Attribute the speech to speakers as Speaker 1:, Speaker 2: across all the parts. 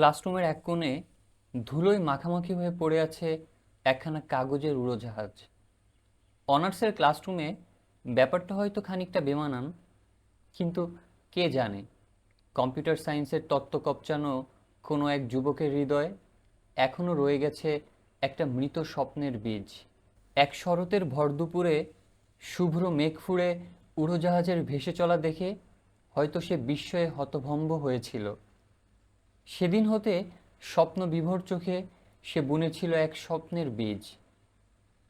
Speaker 1: ক্লাসরুমের এক কোণে ধুলোয় মাখামাখি হয়ে পড়ে আছে একখানা কাগজের উড়োজাহাজ। অনার্সের ক্লাসরুমে ব্যাপারটা হয়তো খানিকটা বেমানান, কিন্তু কে জানে? কম্পিউটার সায়েন্সের তত্ত্ব কপচানো কোনো এক যুবকের হৃদয়ে এখনও রয়ে গেছে একটা মৃত স্বপ্নের বীজ। এক শরতের ভর দুপুরে শুভ্র মেঘ ফুঁড়ে উড়োজাহাজের ভেসে চলা দেখে হয়তো সে বিস্ময়ে হতভম্ব হয়েছিল। সেদিন হতে স্বপ্ন বিভোর চোখে সে বুনেছিল এক স্বপ্নের বীজ।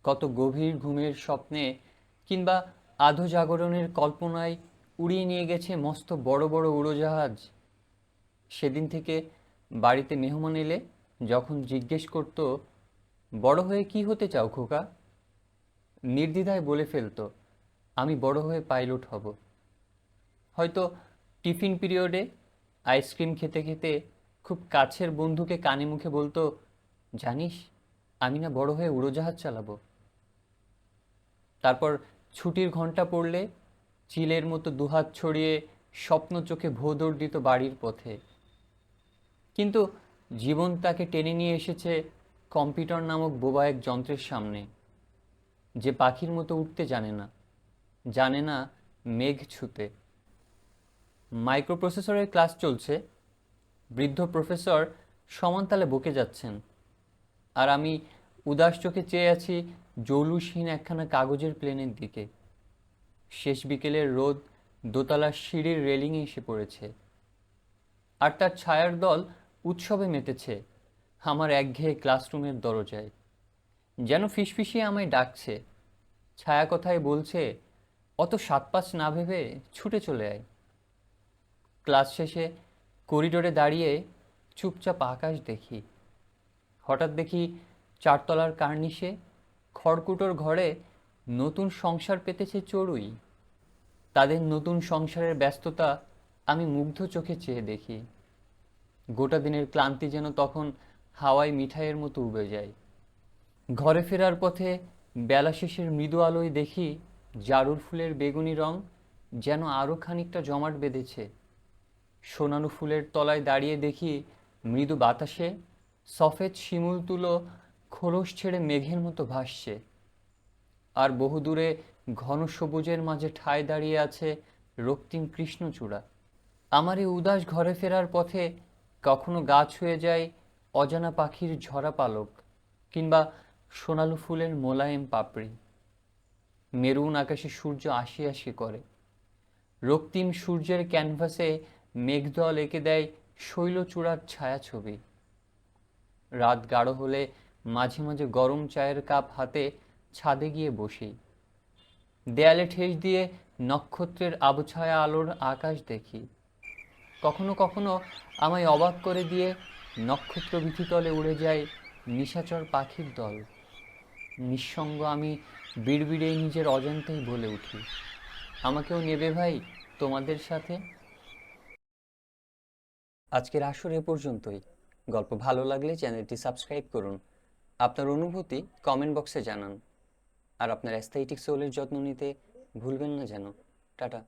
Speaker 1: কত গভীর ঘুমের স্বপ্নে কিংবা আধো জাগরণের কল্পনায় উড়িয়ে নিয়ে গেছে মস্ত বড় বড় উড়োজাহাজ। সেদিন থেকে বাড়িতে মেহমান এলে যখন জিজ্ঞেস করত, বড় হয়ে কি হতে চাও খোকা? নির্দ্বিধায় বলে ফেলতো, আমি বড় হয়ে পাইলট হব। হয়তো টিফিন পিরিয়ডে আইসক্রিম খেতে খেতে খুব কাছের বন্ধুকে কানে মুখে বলতো, জানিস, আমি না বড় হয়ে উড়োজাহাজ চালাবো। তারপর ছুটির ঘণ্টা পড়লে চিলের মতো দুহাত ছড়িয়ে স্বপ্ন চোখে ভোদর দিত বাড়ির পথে। কিন্তু জীবন তাকে টেনে নিয়ে এসেছে কম্পিউটার নামক বোবা এক যন্ত্রের সামনে, যে পাখির মতো উঠতে জানে না জানে না মেঘ ছুতে। মাইক্রোপ্রসেসরের ক্লাস চলছে বৃদ্ধ প্রফেসর সমানতালে বকে যাচ্ছেন। আর আমি উদাস চোখে চেয়ে আছি জৌলুসহীন একখানা কাগজের প্লেনের দিকে। শেষ বিকেলের রোদ দোতলার সিঁড়ির রেলিংয়ে এসে পড়েছে। আর তার ছায়ার দল উৎসবে মেতেছে, আমার একঘেয়ে ক্লাসরুমের দরজায়। যেন ফিসফিসিয়ে আমায় ডাকছে, ছায়া কথায় বলছে, অত সাত পাঁচ না ভেবে ছুটে চলে আয়। ক্লাস শেষে করিডোরে দাঁড়িয়ে চুপচাপ আকাশ দেখি। হঠাৎ দেখি চারতলার কার্নিশে খড়কুটোর ঘরে নতুন সংসার পেতেছে চড়ুই। তাদের নতুন সংসারের ব্যস্ততা আমি মুগ্ধ চোখে চেয়ে দেখি। গোটা দিনের ক্লান্তি যেন তখন হাওয়ায় মিঠাইয়ের মতো উবে যায়। ঘরে ফেরার পথে বেলা শেষের মৃদু আলোয় দেখি জারুর ফুলের বেগুনি রং যেন আরও খানিকটা জমাট বেঁধেছে। সোনানু ফুলের তলায় দাঁড়িয়ে দেখি মৃদু বাতাসে সফেদ শিমুল তুলো খোলস ছেড়ে মেঘের মতো ভাসছে। আর বহুদূরে ঘন সবুজের মাঝে ঠায় দাঁড়িয়ে আছে রক্তিম কৃষ্ণচূড়া। আমার এই উদাস ঘরে ফেরার পথে কখনো গাছ হয়ে যায় অজানা পাখির ঝরা পালক কিংবা সোনালু ফুলের মোলায়েম পাপড়ি। মেরুন আকাশে সূর্য আসি আসি করে। রক্তিম সূর্যের ক্যানভাসে মেঘদল এঁকে দেয় শৈলচূড়ার ছায়াছবি। রাত গাঢ় হলে মাঝে মাঝে গরম চায়ের কাপ হাতে ছাদে গিয়ে বসি। দেয়ালে ঠেস দিয়ে নক্ষত্রের আবছায়া আলোর আকাশ দেখি। কখনো কখনো আমায় অবাক করে দিয়ে নক্ষত্র তলে উড়ে যায় নিশাচর পাখির দল। নিঃসঙ্গ আমি বিড়বিড়ে নিজের অজান্তেই বলে উঠি, আমাকেও নেবে ভাই তোমাদের সাথে? আজকের আসর এ পর্যন্তই। গল্প ভালো লাগলে চ্যানেলটি সাবস্ক্রাইব করুন। আপনার অনুভূতি কমেন্ট বক্সে জানান। আর আপনার অ্যাস্থেটিক সোলের যত্ন নিতে ভুলবেন না যেন। টাটা।